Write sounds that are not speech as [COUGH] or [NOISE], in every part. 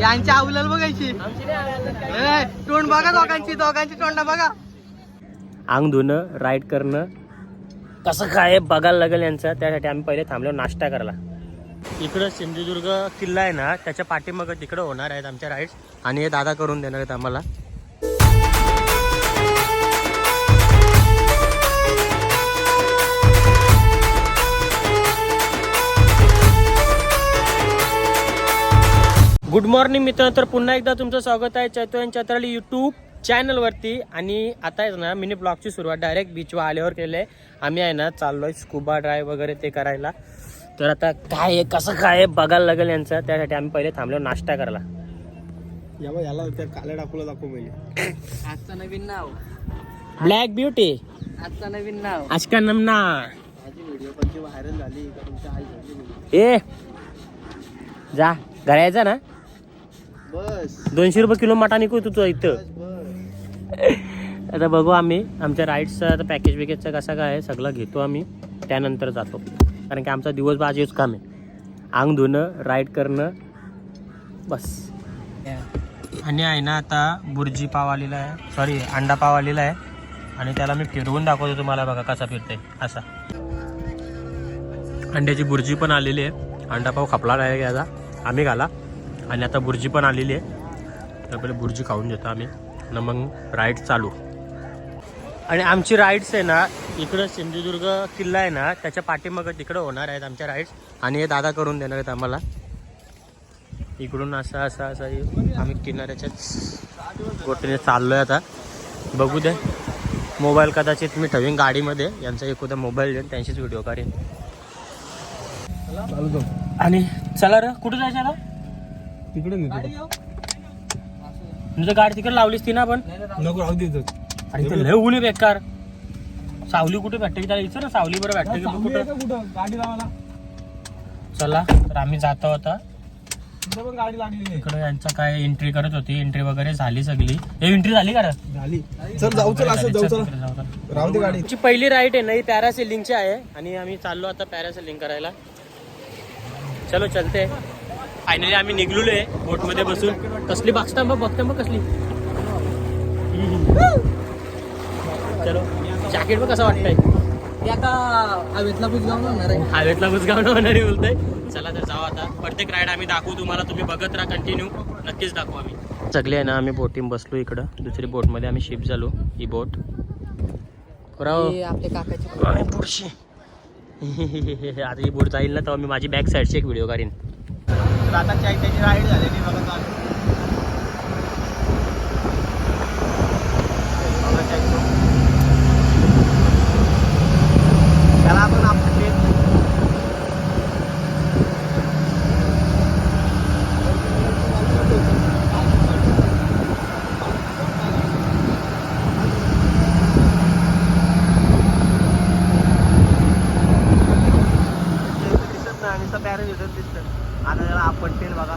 यांच्या आवलाल बघायची. तोंड बघा दोघांची दोघांची तोंड बघा. अंग धुणं राईड करणं कसं काय बघायला लागेल यांचं? त्यासाठी आम्ही पहिले थांबलो नाश्ता करायला. इकडं सिंधुदुर्ग किल्ला आहे ना त्याच्या पाठीमागं तिकडं होणार आहेत आमच्या राईड्स आणि हे दादा करून देणार आहेत आम्हाला. गुड मॉर्निंग मित्रांनो तर पुन्हा एकदा तुमचं स्वागत आहे चैतन्य चत्राली यूट्यूब चॅनलवरती आणि आता आहे ना मिनी ब्लॉगची सुरुवात. डायरेक्ट बीचवर आल्यावर केली आहे आम्ही आहे ना चाललोय स्कुबा ड्राईव्ह वगैरे ते करायला. तर आता काय आहे कसं काय आहे बघायला लागेल यांचं. त्यासाठी आम्ही पहिले थांबलो नाश्ता करायला. या याला त्या काल्या डाकूला दाखव पहिले. आजचं नवीन नाव. ब्लॅक ब्युटी आजचं नवीन नाव. आजका नमना माझी व्हिडिओ पण व्हायरल झाली तुमच्या आई ए जा. घरा यायचा ना? दोनशे रुपये किलो मटा निघू तुझं इथं. आता बघू आम्ही आमच्या राईड्सचं आता पॅकेज बिकेजचं कसं काय आहे सगळं घेतो आम्ही. त्यानंतर जातो. कारण की आमचा दिवसभर आज हेच काम आहे. अंग धुणं राईड करणं बस. आणि आहे ना आता बुर्जी पाव आलेला आहे. सॉरी अंडा पाव आलेला आहे. आणि त्याला मी फिरवून दाखवतो तुम्हाला बघा कसा फिरते असा. अंड्याची बुर्जी पण आलेली आहे. अंडा पाव खपला याचा आम्ही घाला. आणि आता भुर्जी पण आलेली आहे. तर पहिले भुर्जी खाऊन घेतो आम्ही. ना मग राईड चालू. आणि आमची राईड्स आहे ना इकडं सिंधुदुर्ग किल्ला आहे ना त्याच्या पाठीमागं तिकडं होणार आहेत आमच्या राईड्स आणि हे दादा करून देणार आहेत आम्हाला. इकडून असं असं असा आम्ही किनाऱ्याच्याच गोटीने चाललोय आता. बघू दे. मोबाईल कदाचित मी ठेवीन गाडीमध्ये. यांचा एखादा मोबाईल देईन त्यांचीच व्हिडिओ काढेन. आणि चला र कुठं जायचं आता? तिकडे तुझं गाडी तिकडे लावलीस ती ना आपण? नको राहू देतो अरे इथे लय ऊन बेकार. सावली कुठे भेटते की त्याला इथं ना? सावली बरं भेटते कुठं? कुठं? गाडी लावायला. चला तर आम्ही जातो आता. तिथं पण गाडी लागली इकडे यांचं काय एंट्री करत होती. एंट्री वगैरे झाली सगळी. हे एंट्री झाली का? झाली. चल जाऊ चल असं जाऊ चल. चल तिकडे जाऊ चल. राहू दे गाडी. आमची पहिली राईड आहे ना ही पॅरासेलिंगची आहे. आणि आम्ही चाललो आता पॅरासेलिंग करायला. चलो चलते. फायनली आम्ही निघलेलो आहे बोटमध्ये बसून. कसली बघता मग बघता मग कसली? चलो जॅकेट मग कसं वाटतंय. ते आता हवेतला बुजगाव होणार आहे. हायवेतला बुजगावणं होणारी बोलतोय. चला तर जाऊ आता. प्रत्येक राईड आम्ही दाखवू तुम्हाला. तुम्ही बघत राहा कंटिन्यू नक्कीच दाखवू आम्ही. सगळे आहे ना आम्ही बोटिंग बसलो इकडं. दुसरी बोटमध्ये आम्ही शिफ्ट झालो ही बोट. हे. आपल्या काकाची [LAUGHS] आता ही बोट जाईल ना तेव्हा मी माझी बॅक साईडची एक व्हिडिओ काढीन. तर आता त्याची राईड झालेली बघा. चालू बघा चैत्य. त्याला आपण आपण दिसत नाही नुसतं पॅरेंट दिसतं आता त्याला आपण तेल बघा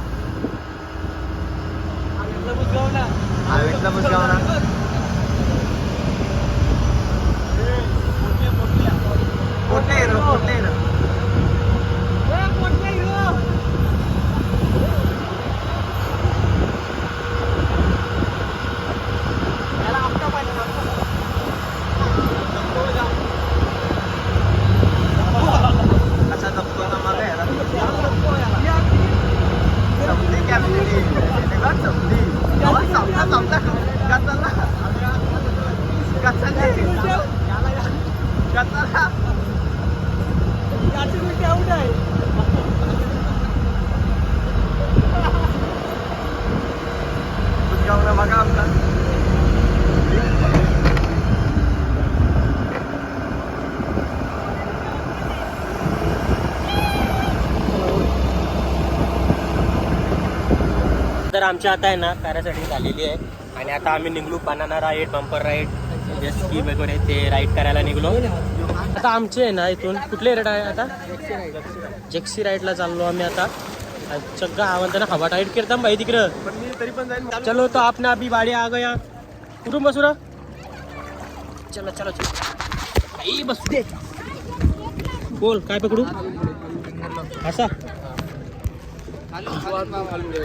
हवेतला बुजगाव ना कुठले हिरो कुठले हिरो कसा जपतो ना मला याला समधी कॅप्टनी तेव्हा समधी तेव्हा समजा समजा कसाला कसाला कसाला बुजगावला बघा आपला. तर आमच्या आता आहे ना पॅरासायटिंग झालेली आहे. आणि आता आम्ही निघलो banana ride bumper ride ski वगैरे ते राईड करायला निघलो. आता आमचे आहे ना इथून कुठले रेड आहे आता? जेक्सी राईडला चाललो आम्ही आता. सगळं आवडतं ना हवा टाईट करता भाई तिकडं. पण मी तरी पण जाईन. चलो तो आपने अभी बाड़ी आ गया. कुठून बसू रा चलो चलो चलो. बस. दे. बोल काय पकडू? असा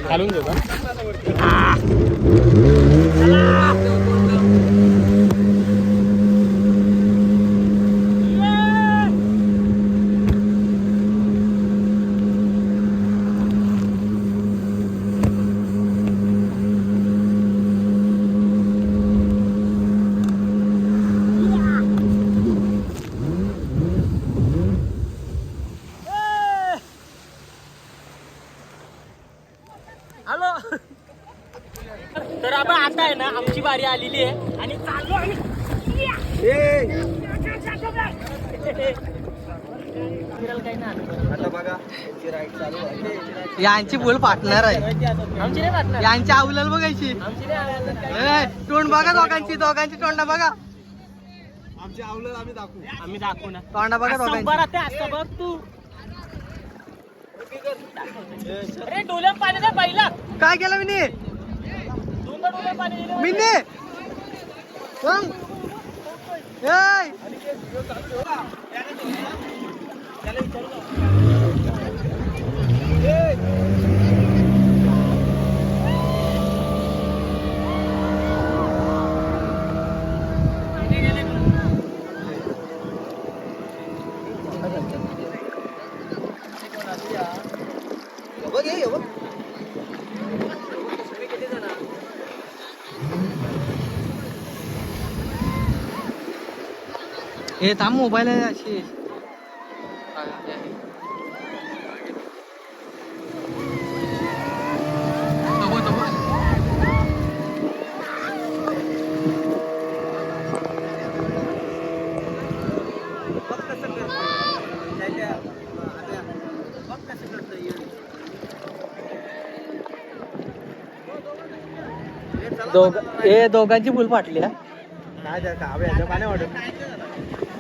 घालून घेऊ का हॅलो तर आपण आता आहे ना आमची बारी आलेली आहे. आणि चाललो आम्ही नाही आलं. यांची बोल फाटणार आहे. आमची नाही यांची आवलल बघायची. आमची नाही आवडणार. ए, तोंड बघा दोघांची दोघांची तोंडा बघा. आम्ही दाखवू. ना. तोंडा बघा दोघांची. बघ तू. अरे डोल्या पहिला. काय केलं मिनी दोनदा डोल्या पाणी दिलं. मिनी मग ए, हे थांब मोबाईल आहे अशी तबो, तबो. दोघ हे दोघांची भूल फाटली हा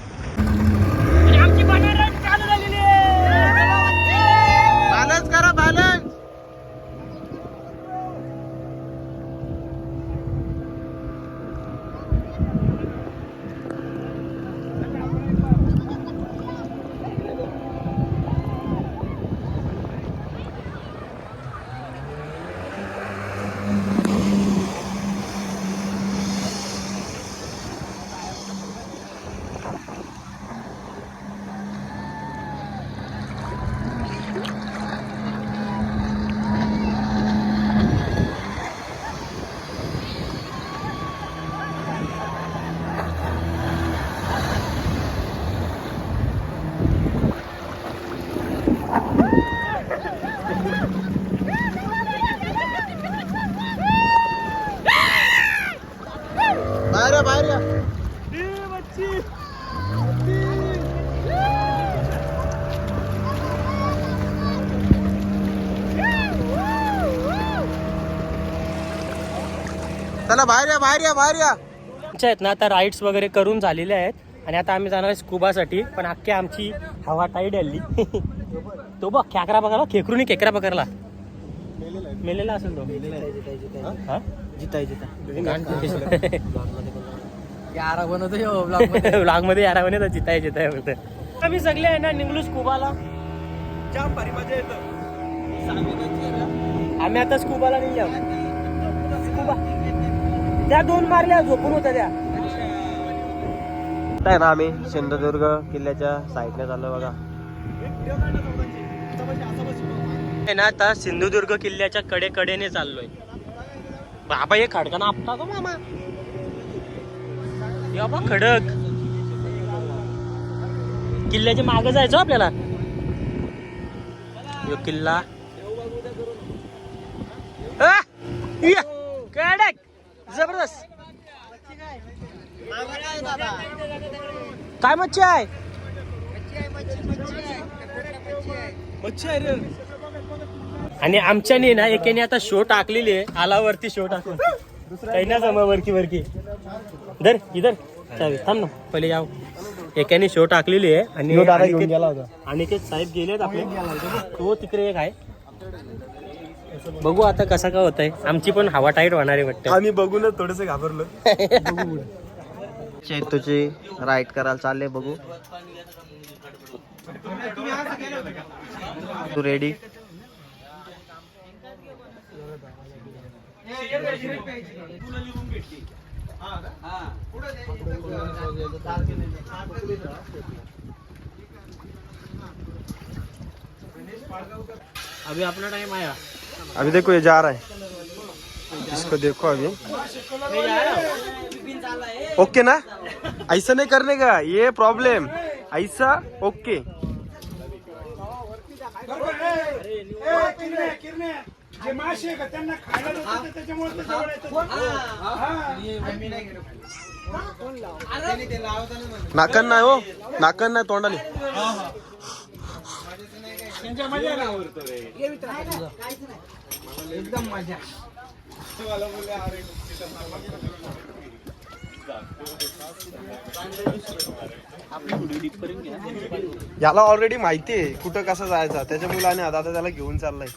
आणि आमची बनारस चालू झालेली आहे. बॅलन्स करा बॅलन्स बाहेर या, बाहेर या. चला बाहेर या बाहेर या बाहेर या. आमच्या आहेत ना आता राईड्स वगैरे करून झालेले आहेत. आणि आता आम्ही जाणार आहे स्कुबासाठी पण अख्खी आमची हवा टाईट आली [LAUGHS] तो बघ खेकरा बघाला खेकरूनी खेकरा पकडला. मेलेला असेल तो. हा? जिताय [LAUGHS] यारा बनवतो. ब्लॉगमध्ये यारा म्हणे जिताय जिताय बोलत आम्ही सगळे आहे ना निघलो स्कुबाला. आम्ही आता स्कुबाला निघलो. त्या दोन मारल्या झोपून होत्या त्या. आहे ना आम्ही? सिंधुदुर्ग किल्ल्याच्या साईडने चाललो बघा. आहे ना आता सिंधुदुर्ग किल्ल्याच्या कडे कडेने चाललोय. बाबा हे खडकाना आपटा तो मामा. बाबा खडक. किल्ल्याच्या मागे जायचं हो आपल्याला. यो किल्ला! कडक. जबरदस्त. काय मच्छी आहे? आणि आमच्याने ना एकेने आता शो टाकलेली आहे. आलावरती शो टाकून. काही ना जमा वरकी वरकी. धर इधर. चावी थांब ना. पहिले याव. एकाने शो टाकलेली आहे. आणि अनिकेत साहेब गेलेत आपले. तो तिकडे एक आहे. बघू आता कसा काय होत आहे आमची पण हवा टाईट होणार आहे वाटतं. आम्ही बघूनच थोडस घाबरलो. चेतूची राईड करायला चालले बघू. तू रेडी अभी अपना टाइम आया. अभी देखो ये जा रहा है। इसको देखो अभी। ओके ना? ऐसा नहीं करने का, ये प्रॉब्लम ऐसा, ओके. नाकन हो, नाकन नाही त्यांच्या मजा आवडतो रे एकदम मजा. याला ऑलरेडी माहिती आहे कुठं कसं जायचं. त्याच्या मुलाने आता आता त्याला घेऊन चाललाय.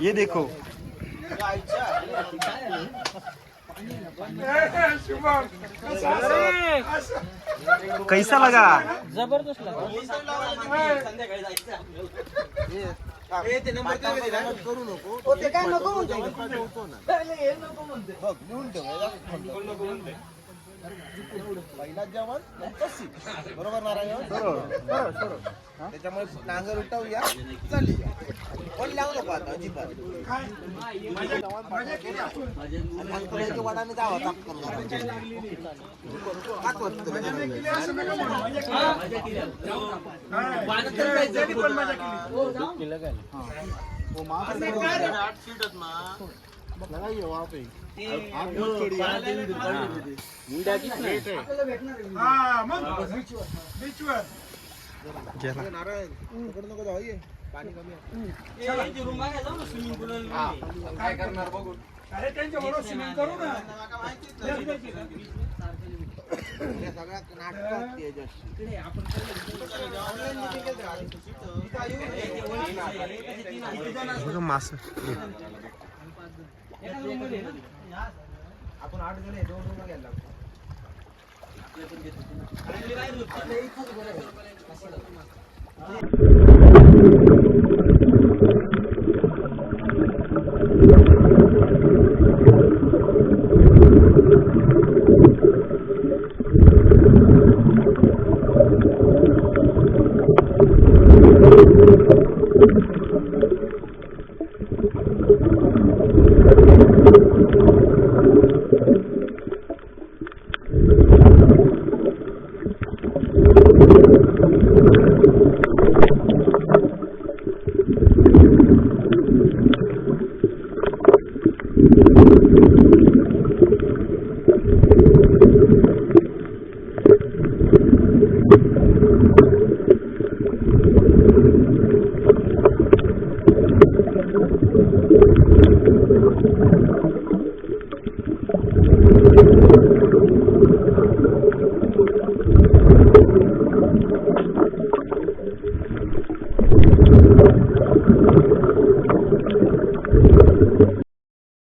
ये देखो. कैसा लगा? जबरदस्त लगा। त्याच्यामुळे नांगर उठवूया चालली पण लावू नको आता अजिबात. वडाने जावं ताप हा मग बीचवर गेला नारायण तिकडे नको जाऊ अरे त्यांच्या बरोबर स्विमिंग करू ना सगळ्या नाटकात ते मास. आपण आठ जण आहे, दोन रूम घ्यायला लागतो.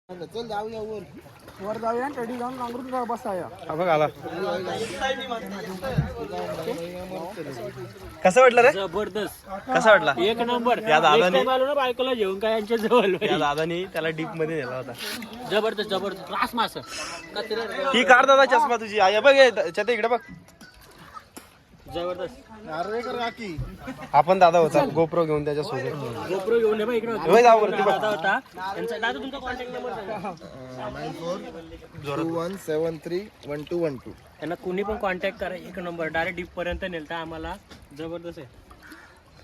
चल जाऊया वर वर जाऊया रेडी जाऊन नांगरून बसाया बघ आला कसं वाटलं रे? जबरदस्त. कसा वाटला? एक नंबर. या दादाने- एक time आलो ना बायकोला घेऊन काय यांच्या जवळ या दादानी त्याला डीपमध्ये नेला होता. जबरदस्त जबरदस्त. रास मास. कचरा ही काढ दादा चष्मा तुझी. आहे बघ हे, छते इकडे बघ. जबरदस्त. आपण दादा होता गोप्रो घेऊन त्याच्या सोबत गोप्रो घेऊन इकडे. होय, जाऊ वरती बघ. दादा होता. त्यांचा दादा तुमचा कॉन्टॅक्ट नंबर सांगा. Two one seven three one two one two. त्यांना कुणी पण कॉन्टॅक्ट करा एक नंबर डायरेक्ट डीप पर्यंत नेलता आम्हाला. जबरदस्त आहे.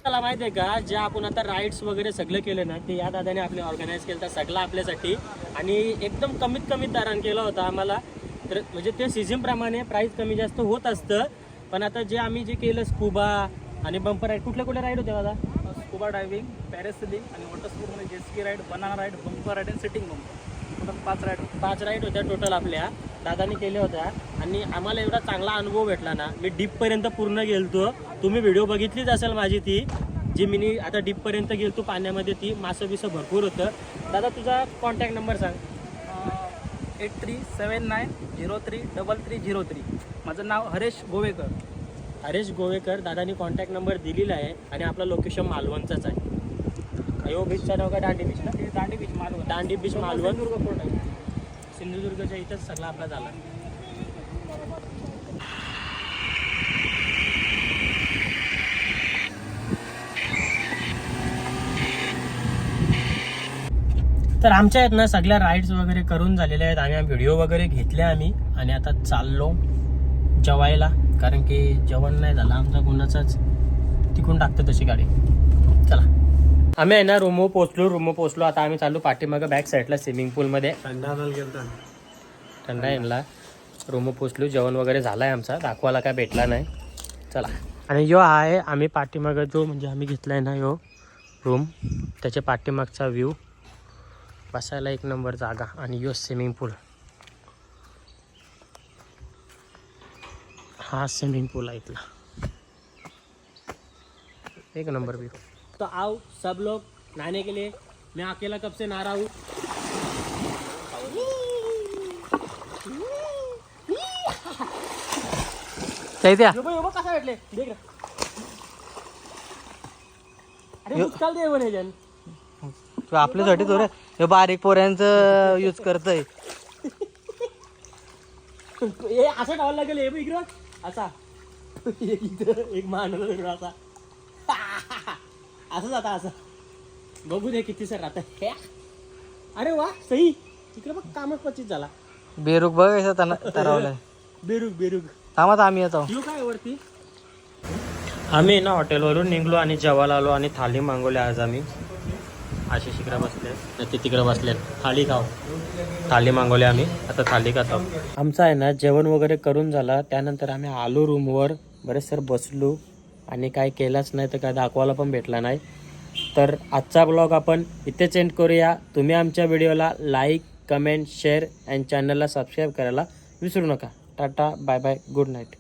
मला माहिती आहे का जे आपण आता राईड्स वगैरे सगळं केलं ना ते या दादाने आपले ऑर्गनाईज केलं होतं सगळं आपल्यासाठी. आणि एकदम कमीत कमीत दरान केलं होतं आम्हाला. तर म्हणजे ते सीझन प्रमाणे प्राइस कमी जास्त होत असतं. पण आता जे आम्ही जे केलं स्कुबा आणि बंपर राईड कुठल्या कुठल्या राईड होते दादा? स्कुबा डायव्हिंग पॅरेसलिंग आणि वॉटर स्पोर्ट म्हणजे jet ski ride banana ride bumper ride आणि सिटिंग बंपर टोटल पाच राईड पाच राईड होत्या टोटल आपल्या. दादानी केल्या होत्या. आणि आम्हाला एवढा चांगला अनुभव भेटला ना मी डीपपर्यंत पूर्ण गेलतो. तुम्ही व्हिडिओ बघितलीच असेल माझी ती. जी मी आता डीपपर्यंत गेलतो पाण्यामध्ये ती मासं बिसं भरपूर होतं. दादा तुझा कॉन्टॅक्ट नंबर सांग. Eight three seven nine zero three double three zero three माझं नाव हरेश गोवेकर. हरेश गोवेकर दादानी कॉन्टॅक्ट नंबर दिलेला आहे आणि आपलं लोकेशन मालवणचंच आहे. यो बीचचं नाव काय दांडी बीच ना ते Dandi beach Malvan. Dandi beach Malvan. Sindhudurg fort आहे. सिंधुदुर्गच्या इथंच सगळा आपला झाला. तर आमच्या आहेत ना सगळ्या राईड्स वगैरे करून झालेल्या आहेत. आणि व्हिडिओ वगैरे घेतले आम्ही आणि आता चाललो. जेवायला कारण की जेवण नाही झालं आमचा कोणाचाच तिकून टाकतं तशी गाडी. चला. आम्ही आहे ना रूमो पोचलो रूमो पोचलो. आता आम्ही चाललो पाठीमागं बॅक साईडला स्विमिंग पूलमध्ये थंडा येणला रूम पोचलो जेवण वगैरे झालं आहे आमचा. दाखवायला काय भेटला नाही. चला. आणि यो आहे आम्ही पाठीमागं जो म्हणजे आम्ही घेतला आहे ना यो रूम त्याच्या पाठीमागचा व्ह्यू बसायला एक नंबर जागा. आणि यो स्विमिंग पूल हा स्विमिंग पूल आहे इथला. एक नंबर व्यू तो आओ सब लोग नहाने के लिए. मैं अकेला कब से नहा रहा हूँ? कसा भेटले देख. अरे दे म्हणे जन तू आपल्यासाठी तो रे हे बारीक पोऱ्यांचं यूज करतय. हे असं ठेवायला लागेल हे इकडं. असा. इथं [LAUGHS] एक माणूस इकडं असा. [LAUGHS] असं जाता असं. बघू दे किती सर आता हे. अरे वा सही इकडे बघ कामच पच्चीस झाला. बेरुक बघ कसं तना- तरवलंय. बेरुग [LAUGHS] बेरुग थांबत आम्ही येतो. येऊ काय वरती? आम्ही ना हॉटेलवरून निघलो आणि जेवायला आलो आणि थाली मागवली आज आम्ही. असे शिकरा बसले. ते तिकडे बसले थाली खाऊ. थाली मागवली आम्ही. आता थाली खातो. आमचं आहे ना जेवण वगैरे करून झालं. त्यानंतर आम्ही आलो रूमवर. बरेच सर बसलो. आणि काय केलाच नाही तर काय दाखवायला पण भेटला नाही. तर आजचा ब्लॉग आपण इथेच एंड करूया. तुम्ही आमच्या व्हिडिओला लाईक कमेंट शेअर अँड चॅनलला सबस्क्राईब करायला विसरू नका. Tata bye bye good night